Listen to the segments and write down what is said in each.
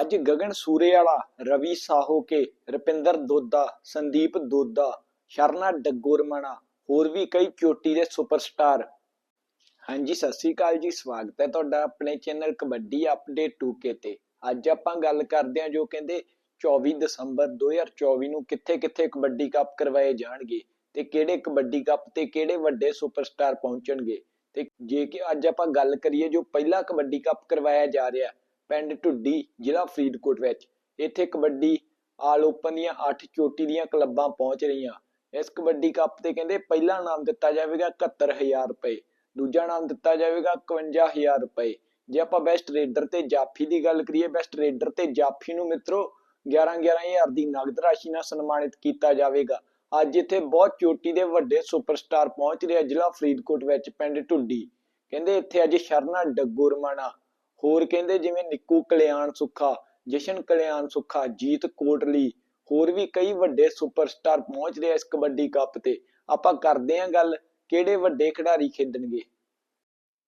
ਅੱਜ ਗਗਨ ਸੂਰੇ ਵਾਲਾ ਰਵੀ ਸਾਹੋ ਕੇ, ਰੁਪਿੰਦਰ ਦੋਦਾ, ਸੰਦੀਪ ਦੋਦਾ, ਸ਼ਰਨਾ ਡੱਗੋਰਮਣਾ, ਹੋਰ ਵੀ ਕਈ ਚੋਟੀ ਦੇ ਸੁਪਰਸਟਾਰ। ਹਾਂਜੀ, ਸਤਿ ਸ੍ਰੀ ਅਕਾਲ ਜੀ, ਸਵਾਗਤ ਹੈ ਤੁਹਾਡਾ ਆਪਣੇ ਚੈਨਲ ਕਬੱਡੀ ਅਪਡੇਟ 2K ਤੇ। ਅੱਜ ਆਪਾਂ ਗੱਲ ਕਰਦੇ ਹਾਂ ਜੋ ਕਹਿੰਦੇ 24 ਦਸੰਬਰ 2024 ਨੂੰ ਕਿੱਥੇ-ਕਿੱਥੇ ਕਬੱਡੀ ਕੱਪ ਕਰਵਾਏ ਜਾਣਗੇ ਤੇ ਕਿਹੜੇ ਕਬੱਡੀ ਕੱਪ ਤੇ ਕਿਹੜੇ ਵੱਡੇ ਸੁਪਰਸਟਾਰ ਪਹੁੰਚਣਗੇ। ਤੇ ਜੇ ਕਿ ਅੱਜ ਆਪਾਂ ਗੱਲ ਕਰੀਏ ਜੋ ਪਹਿਲਾ ਕਬੱਡੀ ਕੱਪ ਕਰਵਾਇਆ ਜਾ ਰਿਹਾ ਪਿੰਡ ਢੁੱਡੀ ਜ਼ਿਲ੍ਹਾ ਫਰੀਦਕੋਟ ਵਿੱਚ। ਇੱਥੇ ਕਬੱਡੀ ਆਲ ਓਪਨ ਦੀਆਂ 8 ਚੋਟੀ ਦੀਆਂ ਕਲੱਬਾਂ ਪਹੁੰਚ ਰਹੀਆਂ। ਇਸ ਕਬੱਡੀ ਕੱਪ ਤੇ ਕਹਿੰਦੇ ਪਹਿਲਾ ਨਾਮ ਦਿੱਤਾ ਜਾਵੇਗਾ 71000 ਰੁਪਏ, ਦੂਜਾ ਨਾਮ ਦਿੱਤਾ ਜਾਵੇਗਾ 51000 ਰੁਪਏ। ਜੇ ਆਪਾਂ ਬੈਸਟ ਰੇਡਰ ਤੇ ਜਾਫੀ ਦੀ ਗੱਲ ਕਰੀਏ ਬੈਸਟ ਰੇਡਰ ਤੇ ਜਾਫੀ ਨੂੰ ਮਿੱਤਰੋ 11 11000 ਦੀ ਨਗਦ ਰਾਸ਼ੀ ਨਾਲ ਸਨਮਾਨਿਤ ਕੀਤਾ ਜਾਵੇਗਾ। ਅੱਜ ਇੱਥੇ ਬਹੁਤ ਚੋਟੀ ਦੇ ਵੱਡੇ ਸੁਪਰਸਟਾਰ ਪਹੁੰਚ ਰਿਹਾ ਜ਼ਿਲ੍ਹਾ ਫਰੀਦਕੋਟ ਵਿੱਚ ਪਿੰਡ ਢੁੱਡੀ। ਕਹਿੰਦੇ ਇੱਥੇ ਅੱਜ ਸ਼ਰਨਾ ਡੱਗੋਰਮਾਣਾ ਹੋਰ ਕਹਿੰਦੇ ਜਿਵੇਂ ਨਿੱਕੂ ਕਲਿਆਣ ਸੁੱਖਾ, ਜਸ਼ਨ ਕਲਿਆਣ ਸੁੱਖਾ, ਜੀਤ ਕੋਟਲੀ, ਹੋਰ ਵੀ ਕਈ ਵੱਡੇ ਸੁਪਰਸਟਾਰ ਪਹੁੰਚ ਰਹੇ ਇਸ ਕਬੱਡੀ ਕੱਪ ਤੇ। ਆਪਾਂ ਕਰਦੇ ਆਂ ਗੱਲ, ਕਿਹੜੇ ਵੱਡੇ ਖਿਡਾਰੀ ਖੇਡਣਗੇ?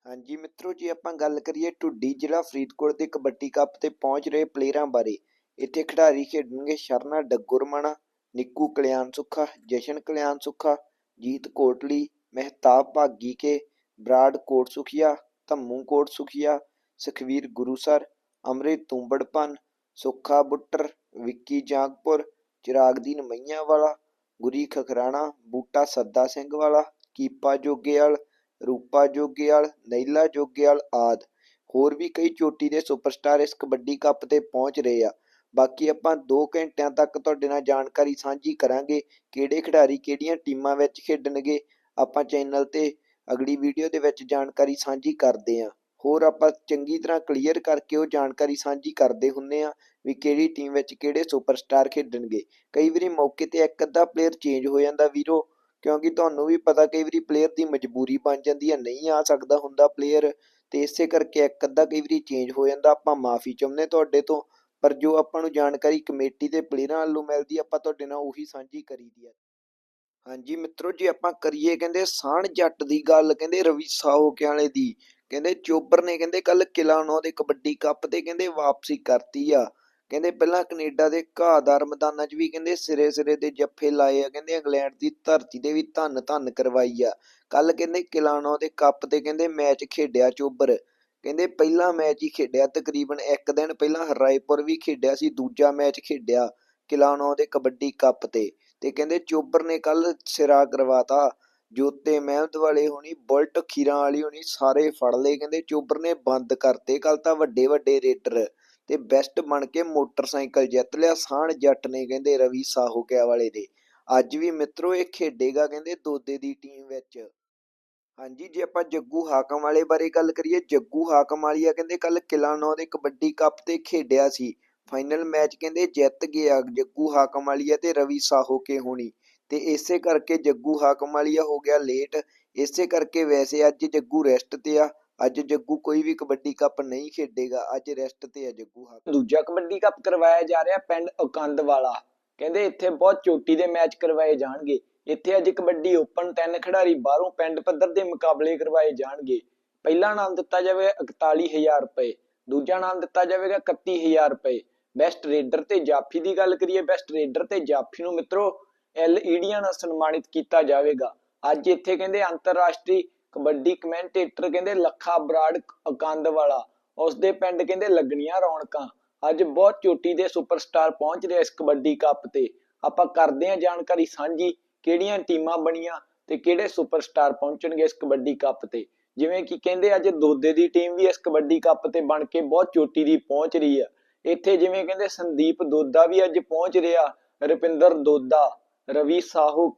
ਹਾਂਜੀ ਮਿੱਤਰੋ, ਜੀ ਆਪਾਂ ਗੱਲ ਕਰੀਏ ਟੁੱਡੀ ਜ਼ਿਲ੍ਹਾ ਫਰੀਦਕੋਟ ਦੇ ਕਬੱਡੀ ਕੱਪ ਤੇ ਪਹੁੰਚ ਰਹੇ ਪਲੇਅਰਾਂ ਬਾਰੇ, ਇੱਥੇ ਖਿਡਾਰੀ ਖੇਡਣਗੇ ਸ਼ਰਨਾ ਡੱਗੁਰਮਣਾ, ਨਿੱਕੂ ਕਲਿਆਣ ਸੁੱਖਾ, ਜਸ਼ਨ ਕਲਿਆਣ ਸੁੱਖਾ, ਜੀਤ ਕੋਟਲੀ, ਮਹਿਤਾਬ ਭਾਗੀ ਕੇ ਬਰਾੜ ਕੋਟ ਸੁਖੀਆ ਧੰਮੂ ਕੋਟ ਸੁਖੀਆ ਸੁਖਵੀਰ ਗੁਰੂਸਰ, ਅੰਮ੍ਰਿਤ ਤੁੰਬੜਪਨ, ਸੁੱਖਾ ਬੁੱਟਰ, ਵਿੱਕੀ ਜਾਂਗਪੁਰ, ਚਿਰਾਗਦੀਨ ਮਈਆਂ ਵਾਲਾ ਗੁਰੀ ਖਖਰਾਣਾ, ਬੂਟਾ ਸੱਦਾ ਸਿੰਘ ਵਾਲਾ ਕੀਪਾ ਜੋਗੇਵਾਲ, ਰੂਪਾ ਜੋਗੇਵਾਲ, ਨੈਲਾ ਜੋਗੇਵਾਲ ਆਦ। ਹੋਰ ਵੀ ਕਈ ਚੋਟੀ ਦੇ ਸੁਪਰਸਟਾਰ ਇਸ ਕਬੱਡੀ ਕੱਪ ਤੇ ਪਹੁੰਚ ਰਹੇ ਆ। ਬਾਕੀ ਆਪਾਂ 2 ਘੰਟਿਆਂ ਤੱਕ ਤੁਹਾਡੇ ਨਾਲ ਜਾਣਕਾਰੀ ਸਾਂਝੀ ਕਰਾਂਗੇ ਕਿਹੜੇ ਖਿਡਾਰੀ ਕਿਹੜੀਆਂ ਟੀਮਾਂ ਵਿੱਚ ਖੇਡਣਗੇ। ਆਪਾਂ ਚੈਨਲ ਤੇ ਅਗਲੀ ਵੀਡੀਓ ਦੇ ਵਿੱਚ ਜਾਣਕਾਰੀ ਸਾਂਝੀ ਕਰਦੇ ਹਾਂ ਹੋਰ ਆਪਾਂ ਚੰਗੀ ਤਰ੍ਹਾਂ ਕਲੀਅਰ ਕਰਕੇ ਉਹ ਜਾਣਕਾਰੀ ਸਾਂਝੀ ਕਰਦੇ ਹੁੰਨੇ ਆ ਵੀ ਕਿਹੜੀ ਟੀਮ ਵਿੱਚ ਕਿਹੜੇ ਸੁਪਰਸਟਾਰ ਖੇਡਣਗੇ। ਕਈ ਵਾਰੀ ਮੌਕੇ ਤੇ ਇੱਕ ਅੱਧਾ ਪਲੇਅਰ ਚੇਂਜ ਹੋ ਜਾਂਦਾ ਵੀਰੋ, ਕਿਉਂਕਿ ਤੁਹਾਨੂੰ ਵੀ ਪਤਾ ਕਈ ਵਾਰੀ ਪਲੇਅਰ ਦੀ ਮਜਬੂਰੀ ਬਣ ਜਾਂਦੀ ਹੈ ਨਹੀਂ ਆ ਸਕਦਾ ਹੁੰਦਾ ਪਲੇਅਰ ਤੇ ਇਸੇ ਕਰਕੇ ਇੱਕ ਅੱਧਾ ਕਈ ਵਾਰੀ ਚੇਂਜ ਹੋ ਜਾਂਦਾ, ਆਪਾਂ ਮਾਫੀ ਚਾਹੁੰਦੇ ਤੁਹਾਡੇ ਤੋਂ, ਪਰ ਜੋ ਆਪਾਂ ਨੂੰ ਜਾਣਕਾਰੀ ਕਮੇਟੀ ਦੇ ਪਲੇਅਰਾਂ ਵੱਲੋਂ ਮਿਲਦੀ ਆਪਾਂ ਤੁਹਾਡੇ ਨਾਲ ਉਹੀ ਸਾਂਝੀ ਕਰੀਦੀ ਹੈ ਹਾਂਜੀ ਮਿੱਤਰੋ, ਜੀ ਆਪਾਂ ਕਰੀਏ ਕਹਿੰਦੇ ਸਾਣ ਜੱਟ ਦੀ ਗੱਲ, ਕਹਿੰਦੇ ਰਵੀ ਸਾਹੋ ਵਾਲੇ ਦੀ ਕਹਿੰਦੇ ਚੋਬਰ ਨੇ ਕਹਿੰਦੇ ਕੱਲ ਕਿਲਾ ਨੌ ਦੇ ਕਬੱਡੀ ਕੱਪ ਤੇ ਕਹਿੰਦੇ ਵਾਪਸੀ ਕਰਤੀ ਆ। ਕਹਿੰਦੇ ਪਹਿਲਾਂ ਕੈਨੇਡਾ ਦੇ ਘਾਹਦਾਰ ਮੈਦਾਨਾਂ 'ਚ ਵੀ ਕਹਿੰਦੇ ਸਿਰੇ ਸਿਰੇ ਦੇ ਜੱਫੇ ਲਾਏ ਆ। ਕਹਿੰਦੇ ਇੰਗਲੈਂਡ ਦੀ ਧਰਤੀ ਤੇ ਵੀ ਧੰਨ ਧੰਨ ਕਰਵਾਈ ਆ। ਕੱਲ ਕਹਿੰਦੇ ਕਿਲਾਨੋ ਦੇ ਕੱਪ ਤੇ ਕਹਿੰਦੇ ਮੈਚ ਖੇਡਿਆ ਚੋਬਰ। ਕਹਿੰਦੇ ਪਹਿਲਾ ਮੈਚ ਹੀ ਖੇਡਿਆ, ਤਕਰੀਬਨ ਇੱਕ ਦਿਨ ਪਹਿਲਾਂ ਰਾਏਪੁਰ ਵੀ ਖੇਡਿਆ ਸੀ, ਦੂਜਾ ਮੈਚ ਖੇਡਿਆ ਕਿਲਾਨੋ ਦੇ ਕਬੱਡੀ ਕੱਪ ਤੇ। ਤੇ ਕਹਿੰਦੇ ਚੋਬਰ ਨੇ ਕੱਲ ਸਿਰਾ ਕਰਵਾਤਾ। ਜੋਤੇ ਮਹਿਮਦ ਵਾਲੇ ਹੋਣੀ, ਬੁਲਟ ਖੀਰਾਂ ਵਾਲੀ ਹੋਣੀ, ਸਾਰੇ ਫੜ ਲਏ। ਕਹਿੰਦੇ ਚੋਬਰ ਨੇ ਬੰਦ ਕਰਤੇ। ਕੱਲ ਤਾਂ ਵੱਡੇ ਵੱਡੇ ਰੇਡਰ ਤੇ ਬੈਸਟ ਬਣ ਕੇ ਮੋਟਰਸਾਈਕਲ ਜਿੱਤ ਲਿਆ। ਸਾਣ ਜੱਟ ਨੇ ਕਹਿੰਦੇ ਰਵੀ ਸਾਹੋਕਿਆ ਵਾਲੇ ਦੇ। ਅੱਜ ਵੀ ਮਿੱਤਰੋ ਇਹ ਖੇਡੇਗਾ ਕਹਿੰਦੇ ਦੋਦੇ ਦੀ ਟੀਮ ਵਿੱਚ। ਹਾਂਜੀ, ਜੇ ਆਪਾਂ ਜੱਗੂ ਹਾਕਮ ਵਾਲੇ ਬਾਰੇ ਗੱਲ ਕਰੀਏ, ਜੱਗੂ ਹਾਕਮ ਵਾਲੀਆ ਕਹਿੰਦੇ ਕੱਲ ਕਿਲਾ ਨੌ ਦੇ ਕਬੱਡੀ ਕੱਪ ਤੇ ਖੇਡਿਆ ਸੀ। ਫਾਈਨਲ ਮੈਚ ਕਹਿੰਦੇ ਜਿੱਤ ਗਿਆ ਜੱਗੂ ਹਾਕਮ ਵਾਲੀਆ ਤੇ ਰਵੀ ਸਾਹੋਕੇ ਹੋਣੀ। ਤੇ ਇਸੇ ਕਰਕੇ ਜੱਗੂ ਹਾਕਮ ਵਾਲੀਆ ਹੋ ਗਿਆ ਲੇਟ ਇਸੇ ਕਰਕੇ ਵੈਸੇ ਅੱਜ ਜੱਗੂ ਰੈਸਟ ਤੇ ਆ। ਅੱਜ ਜੱਗੂ ਕੋਈ ਵੀ ਕਬੱਡੀ ਕੱਪ ਨਹੀਂ ਖੇਡੇਗਾ। ਅੱਜ ਰੈਸਟ ਤੇ ਆ ਜੱਗੂ ਹਾਕਮ। ਦੂਜਾ ਕਬੱਡੀ ਕੱਪ ਕਰਵਾਇਆ ਜਾ ਰਿਹਾ ਪਿੰਡ ਉਕੰਦ ਵਾਲਾ ਕਹਿੰਦੇ ਇੱਥੇ ਬਹੁਤ ਚੋਟੀ ਦੇ ਮੈਚ ਕਰਵਾਏ ਜਾਣਗੇ। ਇੱਥੇ ਅੱਜ ਕਬੱਡੀ ਓਪਨ ਤਿੰਨ ਖਿਡਾਰੀ ਬਾਹਰੋਂ ਪਿੰਡ ਪੱਧਰ ਦੇ ਮੁਕਾਬਲੇ ਕਰਵਾਏ ਜਾਣਗੇ। ਪਹਿਲਾ ਨਾਮ ਦਿੱਤਾ ਜਾਵੇਗਾ 41000 ਰੁਪਏ। ਦੂਜਾ ਨਾਮ ਦਿੱਤਾ ਜਾਵੇਗਾ 31000 ਰੁਪਏ। ਬੈਸਟ ਰੇਡਰ ਤੇ ਜਾਫੀ ਦੀ ਗੱਲ ਕਰੀਏ। ਬੈਸਟ ਰੇਡਰ ਤੇ ਜਾਫੀ ਨੂੰ ਮਿੱਤਰੋ ਐਲਈਡੀਆਂ ਨਾਲ ਸਨਮਾਨਿਤ ਕੀਤਾ ਜਾਵੇਗਾ। ਅੱਜ ਇੱਥੇ ਕਹਿੰਦੇ ਅੰਤਰਰਾਸ਼ਟਰੀ ਕਬੱਡੀ ਕਮੈਂਟੇਟਰ ਕਹਿੰਦੇ ਲੱਖਾ ਬਰਾੜ ਅਕੰਦ ਵਾਲਾ। ਉਸ ਦੇ ਪਿੰਡ ਕਹਿੰਦੇ ਲੱਗਣੀਆਂ ਰੌਣਕਾਂ। ਅੱਜ ਬਹੁਤ ਚੋਟੀ ਦੇ ਸੁਪਰਸਟਾਰ ਪਹੁੰਚ ਰਿਹਾ ਇਸ ਕਬੱਡੀ ਕੱਪ ਤੇ। ਆਪਾਂ ਕਰਦੇ ਹਾਂ ਜਾਣਕਾਰੀ ਸਾਂਝੀ, ਕਿਹੜੀਆਂ ਟੀਮਾਂ ਬਣੀਆਂ ਤੇ ਕਿਹੜੇ ਸੁਪਰਸਟਾਰ ਪਹੁੰਚਣਗੇ ਇਸ ਕਬੱਡੀ ਕੱਪ ਤੇ। ਜਿਵੇਂ ਕਿ ਕਹਿੰਦੇ ਅੱਜ ਦੋਦੇ ਦੀ ਟੀਮ ਵੀ ਇਸ ਕਬੱਡੀ ਕੱਪ ਤੇ ਬਣ ਕੇ ਬਹੁਤ ਚੋਟੀ ਦੀ ਪਹੁੰਚ ਰਹੀ ਹੈ ਇੱਥੇ ਜਿਵੇਂ ਕਹਿੰਦੇ ਸੰਦੀਪ ਦੋਦਾ ਵੀ ਅੱਜ ਪਹੁੰਚ ਰਿਹਾ, ਰੁਪਿੰਦਰ ਦੋਦਾ। ਰਵੀ ਸਾਹੂ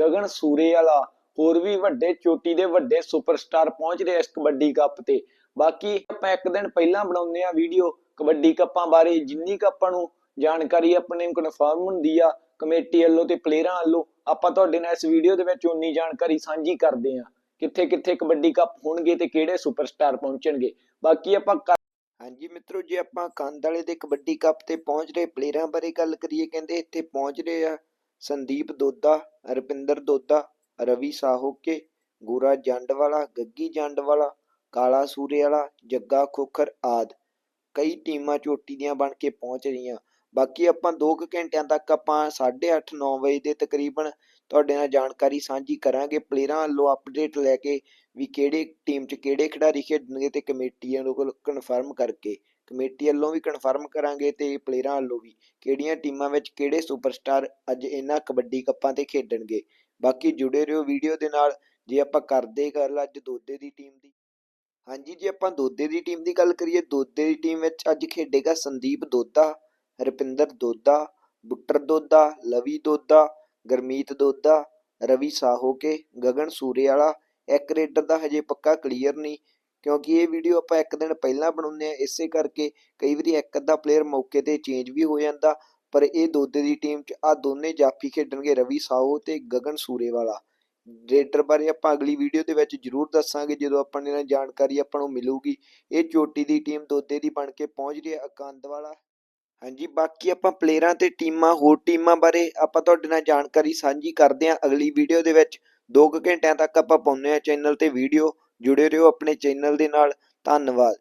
ਗਗਨ ਸੂਰੇ ਵਾਲਾ, ਹੋਰ ਵੀ ਵੱਡੇ ਚੋਟੀ ਦੇ ਵੱਡੇ ਸੁਪਰਸਟਾਰ ਪਹੁੰਚ ਰਹੇ ਇਸ ਕਬੱਡੀ ਕੱਪ ਤੇ। ਬਾਕੀ ਆਪਾਂ ਇੱਕ ਦਿਨ ਪਹਿਲਾਂ ਬਣਾਉਂਦੇ ਆ ਵੀਡੀਓ ਕਬੱਡੀ ਕੱਪਾਂ ਬਾਰੇ। ਜਿੰਨੀ ਕੁ ਆਪਾਂ ਨੂੰ ਜਾਣਕਾਰੀ ਆਪਣੇ ਨੂੰ ਕਨਫਰਮ ਹੁੰਦੀ ਆ, ਕਮੇਟੀ ਵੱਲੋਂ ਤੇ ਪਲੇਅਰਾਂ ਵੱਲੋਂ, ਆਪਾਂ ਤੁਹਾਡੇ ਨਾਲ ਇਸ ਵੀਡੀਓ ਦੇ ਵਿੱਚ ਉਨੀ ਜਾਣਕਾਰੀ ਸਾਂਝੀ ਕਰਦੇ ਆ ਕਿੱਥੇ ਕਿੱਥੇ ਕਬੱਡੀ ਕੱਪ ਹੋਣਗੇ ਤੇ ਕਿਹੜੇ ਸੁਪਰਸਟਾਰ ਪਹੁੰਚਣਗੇ। ਬਾਕੀ ਆਪਾਂ ਹਾਂਜੀ ਮਿੱਤਰੋ, ਜੇ ਆਪਾਂ ਕੰਧ ਵਾਲੇ ਦੇ ਕਬੱਡੀ ਕੱਪ ਤੇ ਪਹੁੰਚ ਰਹੇ ਪਲੇਅਰਾਂ ਬਾਰੇ ਗੱਲ ਕਰੀਏ, ਕਹਿੰਦੇ ਇੱਥੇ ਪਹੁੰਚ ਰਹੇ ਆ ਸੰਦੀਪ ਦੋਦਾ, ਰੁਪਿੰਦਰ ਦੋਦਾ, ਰਵੀ ਸਾਹੋਕੇ, ਗੋਰਾ ਜੰਡ ਵਾਲਾ ਗੱਗੀ ਜੰਡ ਵਾਲਾ ਕਾਲਾ ਸੂਰੇ ਵਾਲਾ ਜੱਗਾ ਖੋਖਰ ਆਦ। ਕਈ ਟੀਮਾਂ ਚੋਟੀ ਦੀਆਂ ਬਣ ਕੇ ਪਹੁੰਚ ਰਹੀਆਂ। ਬਾਕੀ ਆਪਾਂ 2 ਘੰਟਿਆਂ ਤੱਕ ਆਪਾਂ 8:30 9 ਵਜੇ ਦੇ ਤਕਰੀਬਨ ਤੁਹਾਡੇ ਨਾਲ ਜਾਣਕਾਰੀ ਸਾਂਝੀ ਕਰਾਂਗੇ। ਪਲੇਅਰਾਂ ਵੱਲੋਂ ਅਪਡੇਟ ਲੈ ਕੇ ਵੀ ਕਿਹੜੇ ਟੀਮ 'ਚ ਕਿਹੜੇ ਖਿਡਾਰੀ ਖੇਡਣਗੇ ਤੇ ਕਮੇਟੀਆਂ ਨੂੰ ਕਨਫਰਮ ਕਰਕੇ ਕਮੇਟੀ ਵੱਲੋਂ ਵੀ ਕਨਫਰਮ ਕਰਾਂਗੇ ਤੇ ਪਲੇਅਰਾਂ ਵੱਲੋਂ ਵੀ ਕਿਹੜੀਆਂ ਟੀਮਾਂ ਵਿੱਚ ਕਿਹੜੇ ਸੁਪਰਸਟਾਰ ਅੱਜ ਇਹਨਾਂ ਕਬੱਡੀ ਕੱਪਾਂ ਤੇ ਖੇਡਣਗੇ। ਬਾਕੀ ਜੁੜੇ ਰਹੋ ਵੀਡੀਓ ਦੇ ਨਾਲ, ਜੇ ਆਪਾਂ ਕਰਦੇ ਗੱਲ ਅੱਜ ਦੋਦੇ ਦੀ ਟੀਮ ਦੀ। ਹਾਂਜੀ, ਜੇ ਆਪਾਂ ਦੋਦੇ ਦੀ ਟੀਮ ਦੀ ਗੱਲ ਕਰੀਏ, ਦੋਦੇ ਦੀ ਟੀਮ ਵਿੱਚ ਅੱਜ ਖੇਡੇਗਾ ਸੰਦੀਪ ਦੋਦਾ, ਰਪਿੰਦਰ ਦੋਦਾ, ਬੁੱਟਰ ਦੋਦਾ, ਲਵੀ ਦੋਦਾ, ਗਰਮੀਤ ਦੋਦਾ, ਰਵੀ ਸਾਹੋਕੇ, ਗਗਨ ਸੂਰੇ ਵਾਲਾ ਇੱਕ ਰੇਡਰ ਦਾ ਹਜੇ ਪੱਕਾ ਕਲੀਅਰ ਨਹੀਂ। ਕਿਉਂਕਿ ਇਹ ਵੀਡੀਓ ਆਪਾਂ ਇੱਕ ਦਿਨ ਪਹਿਲਾਂ ਬਣਾਉਂਦੇ ਆ ਇਸੇ ਕਰਕੇ ਕਈ ਵਾਰੀ ਇੱਕ ਅੱਧਾ ਪਲੇਅਰ ਮੌਕੇ ਤੇ ਚੇਂਜ ਵੀ ਹੋ ਜਾਂਦਾ, ਪਰ ਇਹ ਦੋਦੇ ਦੀ ਟੀਮ 'ਚ ਆ ਦੋਨੇ ਜਾਫੀ ਖੇਡਣਗੇ ਰਵੀ ਸਾਹੋ ਤੇ ਗਗਨ ਸੂਰੇਵਾਲਾ। ਰੇਡਰ ਬਾਰੇ ਆਪਾਂ ਅਗਲੀ ਵੀਡੀਓ ਦੇ ਵਿੱਚ ਜ਼ਰੂਰ ਦੱਸਾਂਗੇ, ਜਦੋਂ ਆਪਾਂ ਨੇ ਜਾਣਕਾਰੀ ਆਪਾਂ ਨੂੰ ਮਿਲੂਗੀ। ਇਹ ਚੋਟੀ ਦੀ ਟੀਮ ਦੋਦੇ ਦੀ ਬਣ ਕੇ ਪਹੁੰਚ ਰਹੀ ਹੈ ਅਕੰਦ ਵਾਲਾ ਹਾਂਜੀ, ਬਾਕੀ ਆਪਾਂ ਪਲੇਅਰਾਂ ਤੇ ਟੀਮਾਂ, ਹੋਰ ਟੀਮਾਂ ਬਾਰੇ ਆਪਾਂ ਤੁਹਾਡੇ ਨਾਲ ਜਾਣਕਾਰੀ ਸਾਂਝੀ ਕਰਦੇ ਹਾਂ। ਅਗਲੀ ਵੀਡੀਓ ਦੇ ਵਿੱਚ 2 ਘੰਟਿਆਂ ਤੱਕ ਆਪਾਂ ਪਾਉਂਦੇ ਹਾਂ ਚੈਨਲ ਤੇ ਵੀਡੀਓ ਜੁੜੇ ਰਹੋ ਆਪਣੇ ਚੈਨਲ ਦੇ ਨਾਲ, ਧੰਨਵਾਦ।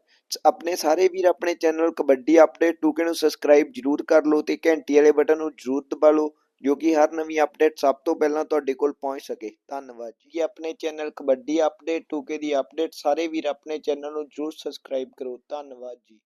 ਆਪਣੇ ਸਾਰੇ ਵੀਰ ਆਪਣੇ ਚੈਨਲ ਕਬੱਡੀ ਅਪਡੇਟ 2K ਨੂੰ ਸਬਸਕ੍ਰਾਈਬ ਜਰੂਰ ਕਰ ਲਓ ਤੇ ਘੰਟੀ ਵਾਲੇ ਬਟਨ ਨੂੰ ਜਰੂਰ ਦਬਾ ਲਓ, ਜੋ ਕਿ ਹਰ ਨਵੀਂ ਅਪਡੇਟ ਸਭ ਤੋਂ ਪਹਿਲਾਂ ਤੁਹਾਡੇ ਕੋਲ ਪਹੁੰਚ ਸਕੇ। ਧੰਨਵਾਦ ਜੀ, ਆਪਣੇ ਚੈਨਲ ਕਬੱਡੀ ਅਪਡੇਟ 2K ਦੀ ਅਪਡੇਟ ਸਾਰੇ ਵੀਰ ਆਪਣੇ ਚੈਨਲ ਨੂੰ ਜਰੂਰ ਸਬਸਕ੍ਰਾਈਬ ਕਰੋ। ਧੰਨਵਾਦ ਜੀ।